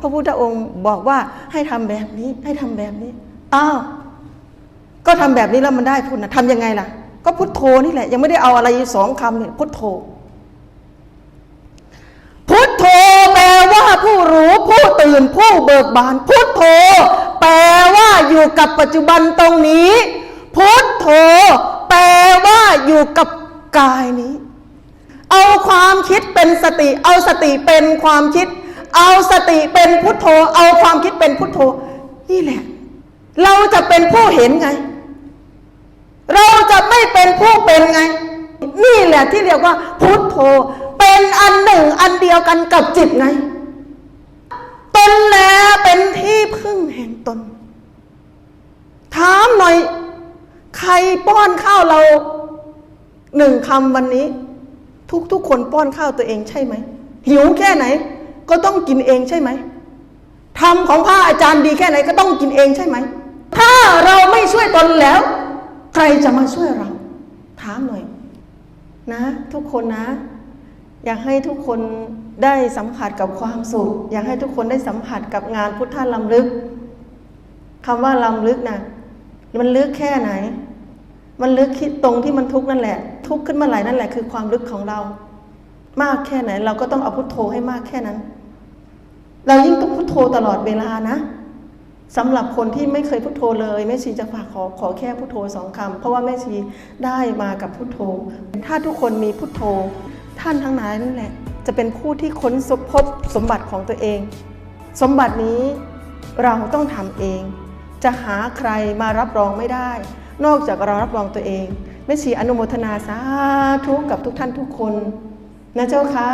พระพุทธองค์บอกว่าให้ทำแบบนี้ ให้ทำแบบนี้ อ้าว ก็ทำแบบนี้แล้วมันได้พุทธนะทำยังไงล่ะ ก็พุทโธนี่แหละ ยังไม่ได้เอาอะไรสองคำเนี่ยพุทโธ พุทโธแปลว่าผู้รู้ผู้ตื่นผู้เบิกบาน พุทโธ แปลว่าอยู่กับปัจจุบันตรงนี้ พุทโธ แปลว่าอยู่กับกายนี้ เอาความคิดเป็นสติ เอาสติเป็นความคิด เอาสติเป็นพุทโธ เอาความคิดเป็นพุทโธ นี่แหละ เราจะเป็นผู้เห็นไง เราจะไม่เป็นผู้เป็นไง นี่แหละที่เรียกว่า พุทโธ เป็นอันหนึ่งอันเดียวกันกับจิตไง ตนแลเป็นที่พึ่งแห่งตน ถามหน่อย ใครป้อนข้าวเราหนึ่งคำวันนี้ ทุกทุกคนป้อนข้าวตัวเองใช่ไหมหิวแค่ไหน ก็ต้องกินเองใช่ไหมทำของพระอาจารย์ดีแค่ไหนก็ต้องกินเองใช่ไหม ถ้าเราไม่ช่วยตนแล้ว ใครจะมาช่วยเรา ถามหน่อย นะ ทุกคนนะ อยากให้ทุกคนได้สัมผัสกับความสุข อยากให้ทุกคนได้สัมผัสกับงานพุทธลำลึกคำว่าลำลึกนะมันลึกแค่ไหน มันลึกคิดตรงที่มันทุกนั่นแหละ ทุกข์ขึ้นมาไหลนั่นแหละคือความลึกของเรา มากแค่ไหน เราก็ต้องเอาพุทโธให้มากแค่นั้น เรายิ่งต้องพุทโธตลอดเวลานะสำหรับคนที่ไม่เคยพุทโธเลยแม่ชีจะฝากขอขอแค่พุทโธสองคำเพราะว่าแม่ชีได้มากับพุทโธ ถ้าทุกคนมีพุทโธ ท่านทั้งหลายนั่นแหละ จะเป็นผู้ที่ค้นพบสมบัติของตัวเอง สมบัตินี้เราต้องทำเอง จะหาใครมารับรองไม่ได้ นอกจากเรารับรองตัวเองแม่ชีอนุโมทนาสาธุกับทุกท่านทุกคน นะเจ้าค่ะ